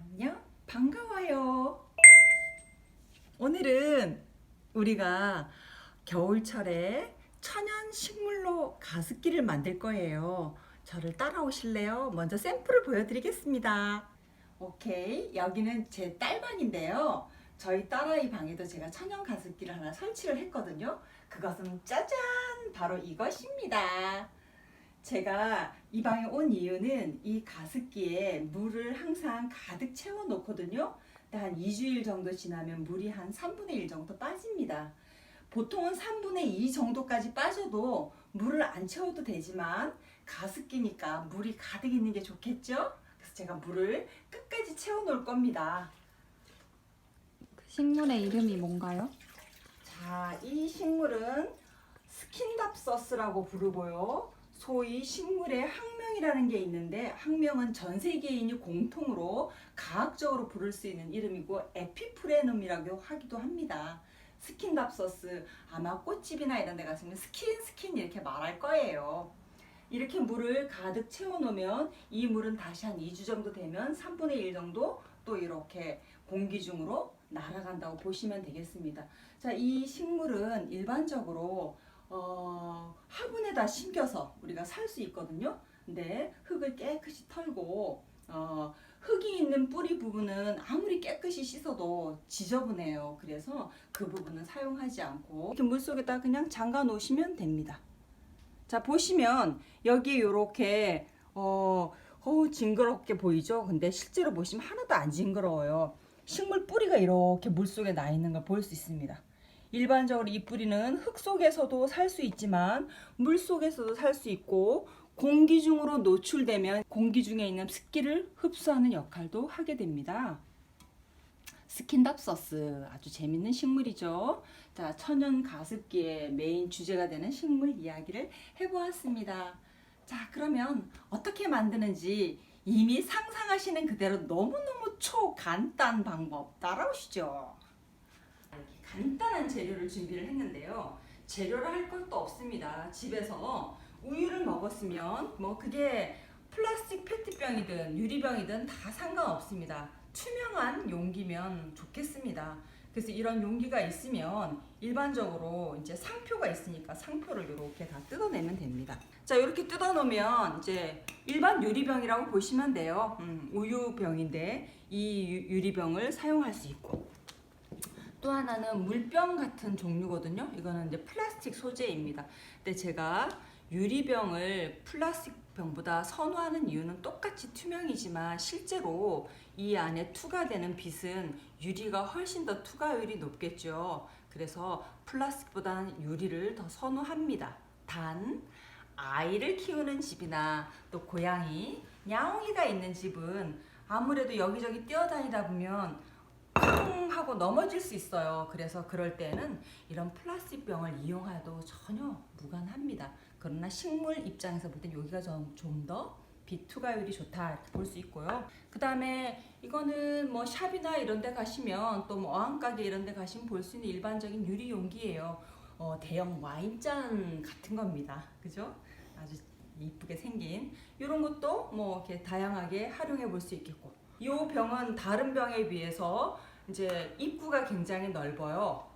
안녕, 반가워요. 오늘은 우리가 겨울철에 천연 식물로 가습기를 만들 거예요. 저를 따라오실래요? 먼저 샘플을 보여드리겠습니다. 오케이, 여기는 제 딸방인데요. 저희 딸아이 방에도 제가 천연 가습기를 하나 설치를 했거든요. 그것은 짜잔! 바로 이것입니다. 제가 이 방에 온 이유는 이 가습기에 물을 항상 가득 채워 놓거든요. 근데 한 2주일 정도 지나면 물이 한 3분의 1 정도 빠집니다. 보통은 3분의 2 정도까지 빠져도 물을 안 채워도 되지만 가습기니까 물이 가득 있는 게 좋겠죠? 그래서 제가 물을 끝까지 채워 놓을 겁니다. 그 식물의 이름이 뭔가요? 자, 이 식물은 스킨답서스라고 부르고요. 소위 식물의 학명이라는 게 있는데 학명은 전 세계인이 공통으로 과학적으로 부를 수 있는 이름이고 에피프레눔이라고 하기도 합니다. 스킨답서스 아마 꽃집이나 이런 데 가시면 스킨 스킨 이렇게 말할 거예요. 이렇게 물을 가득 채워 놓으면 이 물은 다시 한 2주 정도 되면 3분의 1 정도 또 이렇게 공기 중으로 날아간다고 보시면 되겠습니다. 자, 이 식물은 일반적으로 어, 화분에다 심겨서 우리가 살 수 있거든요. 근데 흙을 깨끗이 털고 어, 흙이 있는 뿌리 부분은 아무리 깨끗이 씻어도 지저분해요. 그래서 그 부분은 사용하지 않고 이렇게 물 속에다 그냥 잠가 놓으시면 됩니다. 자 보시면 여기 이렇게 어, 어 징그럽게 보이죠? 근데 실제로 보시면 하나도 안 징그러워요. 식물 뿌리가 이렇게 물 속에 나 있는 걸 볼 수 있습니다. 일반적으로 이 뿌리는 흙 속에서도 살 수 있지만 물 속에서도 살 수 있고 공기 중으로 노출되면 공기 중에 있는 습기를 흡수하는 역할도 하게 됩니다. 스킨답서스 아주 재밌는 식물이죠. 자, 천연 가습기의 메인 주제가 되는 식물 이야기를 해보았습니다. 자, 그러면 어떻게 만드는지 이미 상상하시는 그대로 너무너무 초간단 방법 따라오시죠. 간단한 재료를 준비를 했는데요. 재료를 할 것도 없습니다. 집에서 우유를 먹었으면 뭐 그게 플라스틱 페트병이든 유리병이든 다 상관없습니다. 투명한 용기면 좋겠습니다. 그래서 이런 용기가 있으면 일반적으로 이제 상표가 있으니까 상표를 이렇게 다 뜯어내면 됩니다. 자, 이렇게 뜯어놓으면 이제 일반 유리병이라고 보시면 돼요. 음, 우유병인데 이 유- 유리병을 사용할 수 있고 또 하나는 물병 같은 종류거든요. 이거는 이제 플라스틱 소재입니다. 근데 제가 유리병을 플라스틱 병보다 선호하는 이유는 똑같이 투명이지만 실제로 이 안에 투과되는 빛은 유리가 훨씬 더 투과율이 높겠죠. 그래서 플라스틱보다는 유리를 더 선호합니다. 단 아이를 키우는 집이나 또 고양이, 야옹이가 있는 집은 아무래도 여기저기 뛰어다니다 보면 쿵 하고 넘어질 수 있어요. 그래서 그럴 때는 이런 플라스틱 병을 이용해도 전혀 무관합니다. 그러나 식물 입장에서 볼 땐 여기가 좀더 비투과율이 좋다 이렇게 볼 수 있고요. 그 다음에 이거는 뭐 샵이나 이런 데 가시면 또 뭐 어항가게 이런 데 가시면 볼 수 있는 일반적인 유리 용기예요. 어, 대형 와인잔 같은 겁니다. 그죠? 아주 이쁘게 생긴 이런 것도 뭐 이렇게 다양하게 활용해 볼 수 있겠고 이 병은 다른 병에 비해서 이제 입구가 굉장히 넓어요.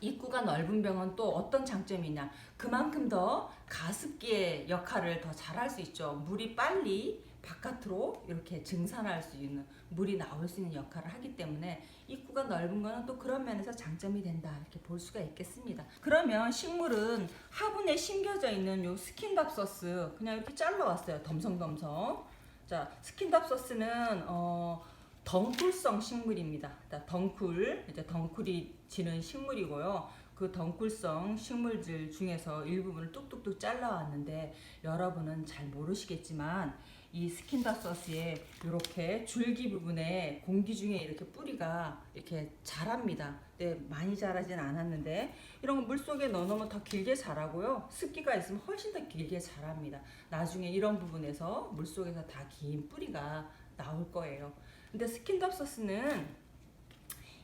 입구가 넓은 병은 또 어떤 장점이 있냐? 그만큼 더 가습기의 역할을 더 잘할 수 있죠. 물이 빨리 바깥으로 이렇게 증산할 수 있는 물이 나올 수 있는 역할을 하기 때문에 입구가 넓은 거는 또 그런 면에서 장점이 된다 이렇게 볼 수가 있겠습니다. 그러면 식물은 화분에 심겨져 있는 요 스킨답서스 그냥 이렇게 잘라왔어요. 덤성덤성. 자 스킨답서스는 어, 덩쿨성 식물입니다. 자, 덩쿨 이제 덩쿨이 지는 식물이고요. 그 덩쿨성 식물들 중에서 일부분을 뚝뚝뚝 잘라왔는데 여러분은 잘 모르시겠지만 이 스킨다서스의 이렇게 줄기 부분에 공기 중에 이렇게 뿌리가 이렇게 자랍니다. 네, 많이 자라진 않았는데 이런 거 물속에 넣어놓으면 더 길게 자라고요. 습기가 있으면 훨씬 더 길게 자랍니다. 나중에 이런 부분에서 물속에서 다 긴 뿌리가 나올 거예요. 근데 스킨답서스는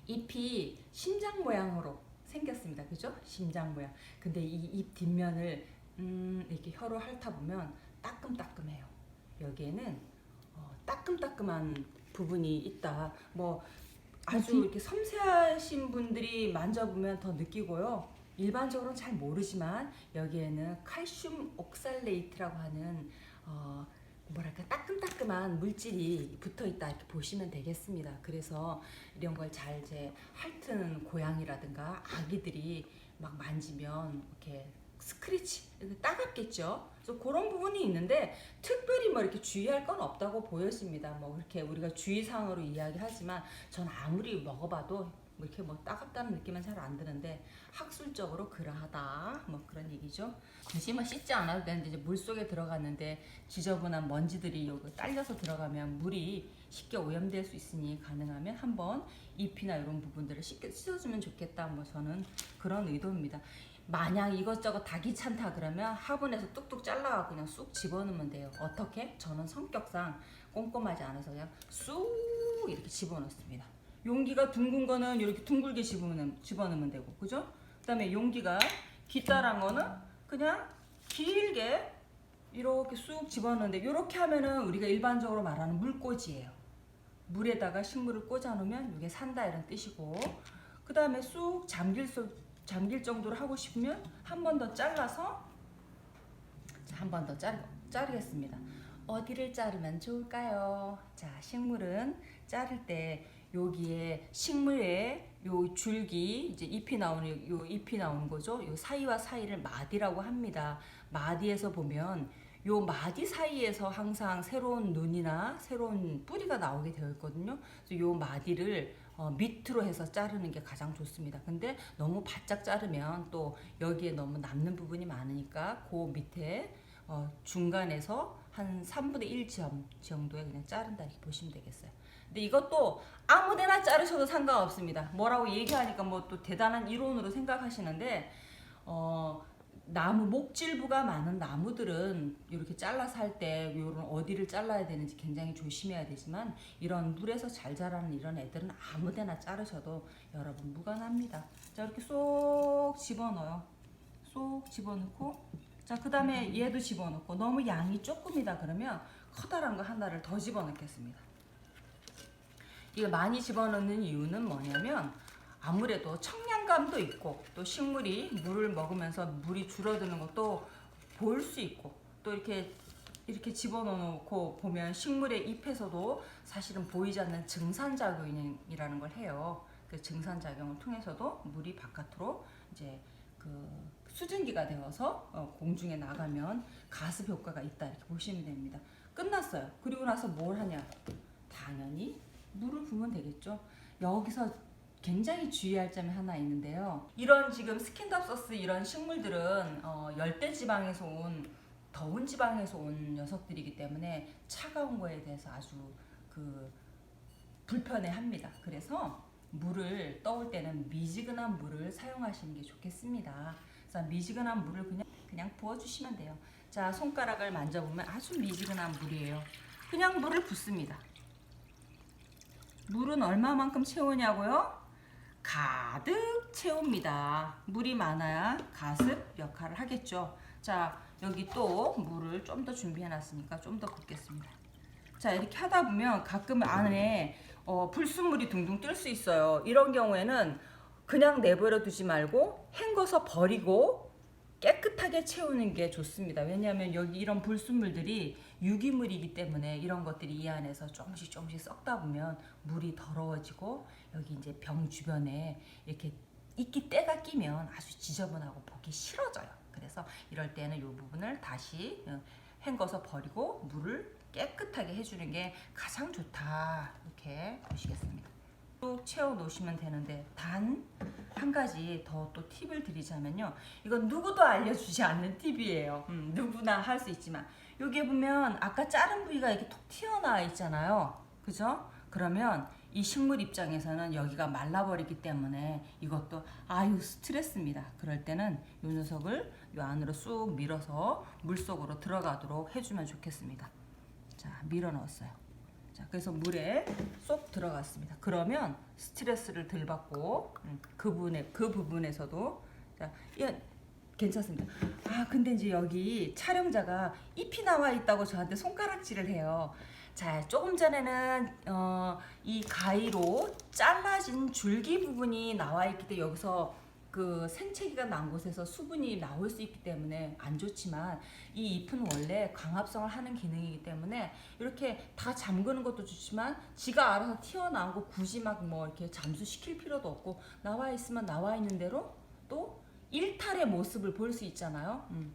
잎이 심장 모양으로 생겼습니다. 그죠? 심장 모양. 근데 이 잎 뒷면을 음, 이렇게 혀로 핥아보면 따끔따끔해요. 여기에는 어, 따끔따끔한 부분이 있다. 뭐 아주? 이렇게 섬세하신 분들이 만져보면 더 느끼고요. 일반적으로는 잘 모르지만 여기에는 칼슘 옥살레이트라고 하는 어, 뭐랄까 따끔따끔한 물질이 붙어 있다 이렇게 보시면 되겠습니다. 그래서 이런 걸잘 이제 핥은 고양이라든가 아기들이 막 만지면 이렇게 스크래치 따갑겠죠. 그래서 그런 부분이 있는데 특별히 뭐 이렇게 주의할 건 없다고 보여집니다. 뭐 그렇게 우리가 주의사항으로 이야기하지만 전 아무리 먹어봐도 뭐 이렇게 뭐 따갑다는 느낌은 잘 안 드는데 학술적으로 그러하다 뭐 그런 얘기죠. 굳이 뭐 씻지 않아도 되는데 이제 물 속에 들어갔는데 지저분한 먼지들이 여기 딸려서 들어가면 물이 쉽게 오염될 수 있으니 가능하면 한번 잎이나 이런 부분들을 씻겨 씻어주면 좋겠다. 뭐 저는 그런 의도입니다. 만약 이것저것 다 귀찮다 그러면 화분에서 뚝뚝 잘라갖고 그냥 쑥 집어넣으면 돼요. 어떻게? 저는 성격상 꼼꼼하지 않아서 그냥 쑥 이렇게 집어넣습니다. 용기가 둥근 거는 이렇게 둥글게 집어넣으면, 집어넣으면 되고, 그죠? 그 다음에 용기가 기다란 거는 그냥 길게 이렇게 쑥 집어넣는데 이렇게 하면은 우리가 일반적으로 말하는 물꽂이에요. 물에다가 식물을 꽂아 놓으면 이게 산다 이런 뜻이고 그 다음에 쑥 잠길 수, 잠길 정도로 하고 싶으면 한 번 더 잘라서 한 번 더 자르겠습니다. 어디를 자르면 좋을까요? 자, 식물은 자를 때 여기에 식물에 요 줄기 이제 잎이 나오는 요 잎이 나오는 거죠. 요 사이와 사이를 마디라고 합니다. 마디에서 보면 요 마디 사이에서 항상 새로운 눈이나 새로운 뿌리가 나오게 되어 있거든요. 그래서 요 마디를 어, 밑으로 해서 자르는 게 가장 좋습니다. 근데 너무 바짝 자르면 또 여기에 너무 남는 부분이 많으니까 그 밑에 어, 중간에서 한 3분의 1점 정도에 그냥 자른다 이렇게 보시면 되겠어요. 근데 이것도 아무데나 자르셔도 상관없습니다. 뭐라고 얘기하니까 뭐 또 대단한 이론으로 생각하시는데 어, 나무 목질부가 많은 나무들은 이렇게 잘라서 할때 이런 어디를 잘라야 되는지 굉장히 조심해야 되지만 이런 물에서 잘 자라는 이런 애들은 아무데나 자르셔도 여러분 무관합니다. 자 이렇게 쏙 집어넣어요. 쏙 집어넣고 자 그 다음에 얘도 집어넣고 너무 양이 조금이다 그러면 커다란 거 하나를 더 집어넣겠습니다. 이거 많이 집어넣는 이유는 뭐냐면 아무래도 청량감도 있고 또 식물이 물을 먹으면서 물이 줄어드는 것도 볼 수 있고 또 이렇게 이렇게 집어넣고 보면 식물의 잎에서도 사실은 보이지 않는 증산작용이라는 걸 해요. 그 증산작용을 통해서도 물이 바깥으로 이제 그 수증기가 되어서 어, 공중에 나가면 가습 효과가 있다 이렇게 보시면 됩니다. 끝났어요. 그리고 나서 뭘 하냐? 당연히 물을 부으면 되겠죠. 여기서 굉장히 주의할 점이 하나 있는데요. 이런 지금 스킨답서스 이런 식물들은 어, 열대 지방에서 온 더운 지방에서 온 녀석들이기 때문에 차가운 거에 대해서 아주 그 불편해합니다. 그래서 물을 떠올 때는 미지근한 물을 사용하시는 게 좋겠습니다. 그래서 미지근한 물을 그냥 그냥 부어주시면 돼요. 자 손가락을 만져보면 아주 미지근한 물이에요. 그냥 물을 붓습니다. 물은 얼마만큼 채우냐고요? 가득 채웁니다. 물이 많아야 가습 역할을 하겠죠. 자, 여기 또 물을 좀 더 준비해 놨으니까 좀 더 붓겠습니다. 자, 이렇게 하다 보면 가끔 안에 어, 불순물이 둥둥 뜰 수 있어요. 이런 경우에는 그냥 내버려 두지 말고 헹궈서 버리고 깨끗하게 채우는 게 좋습니다. 왜냐하면 여기 이런 불순물들이 유기물이기 때문에 이런 것들이 이 안에서 조금씩 조금씩 썩다 보면 물이 더러워지고 여기 이제 병 주변에 이렇게 이끼 때가 끼면 아주 지저분하고 보기 싫어져요. 그래서 이럴 때는 이 부분을 다시 어, 헹궈서 버리고 물을 깨끗하게 해주는 게 가장 좋다. 이렇게 보시겠습니다. 쭉 채워 놓으시면 되는데 단 한 가지 더 또 팁을 드리자면요. 이건 누구도 알려주지 않는 팁이에요. 음, 누구나 할 수 있지만 여기에 보면 아까 자른 부위가 이렇게 톡 튀어나와 있잖아요. 그죠? 그러면 이 식물 입장에서는 여기가 말라버리기 때문에 이것도 아유 스트레스입니다. 그럴 때는 이 녀석을 이 안으로 쑥 밀어서 물 속으로 들어가도록 해주면 좋겠습니다. 자 밀어 넣었어요. 자 그래서 물에 쏙 들어갔습니다. 그러면 스트레스를 덜 받고 음, 그 부분에 그 부분에서도 자 예, 괜찮습니다. 아 근데 이제 여기 촬영자가 잎이 나와 있다고 저한테 손가락질을 해요. 자, 조금 전에는 어, 이 가위로 잘라진 줄기 부분이 나와 있기 때문에 여기서 그 생채기가 난 곳에서 수분이 나올 수 있기 때문에 안 좋지만 이 잎은 원래 광합성을 하는 기능이기 때문에 이렇게 다 잠그는 것도 좋지만 지가 알아서 튀어나오고 굳이 막 뭐 이렇게 잠수시킬 필요도 없고 나와 있으면 나와 있는 대로 또 일탈의 모습을 볼 수 있잖아요. 음.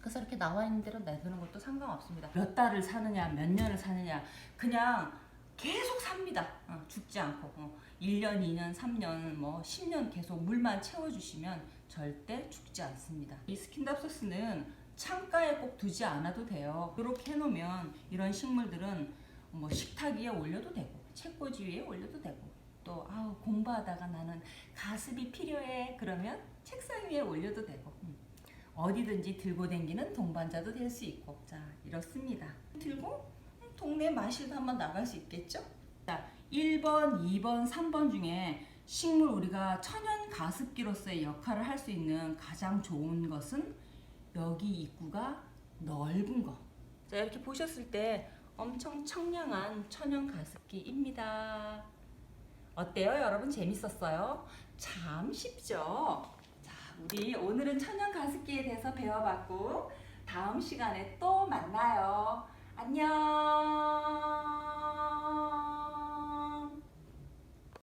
그래서 이렇게 나와 있는 대로 내두는 것도 상관없습니다. 몇 달을 사느냐, 몇 년을 사느냐, 그냥 계속 삽니다. 어, 죽지 않고. 어, 1년, 2년, 3년, 뭐 10년 계속 물만 채워주시면 절대 죽지 않습니다. 이 스킨답소스는 창가에 꼭 두지 않아도 돼요. 이렇게 해놓으면 이런 식물들은 뭐 식탁 위에 올려도 되고, 책꽂이 위에 올려도 되고, 또 아우 공부하다가 나는 가습이 필요해 그러면 책상 위에 올려도 되고. 음. 어디든지 들고 다니는 동반자도 될 수 있고 자 이렇습니다 들고 음, 동네 마실도 한번 나갈 수 있겠죠 자 1번 2번 3번 중에 식물 우리가 천연 가습기로서의 역할을 할 수 있는 가장 좋은 것은 여기 입구가 넓은 거. 자 이렇게 보셨을 때 엄청 청량한 천연 가습기입니다. 어때요 여러분 재밌었어요? 참 쉽죠? 자, 우리 오늘은 천연 가습기에 대해서 배워봤고 다음 시간에 또 만나요. 안녕.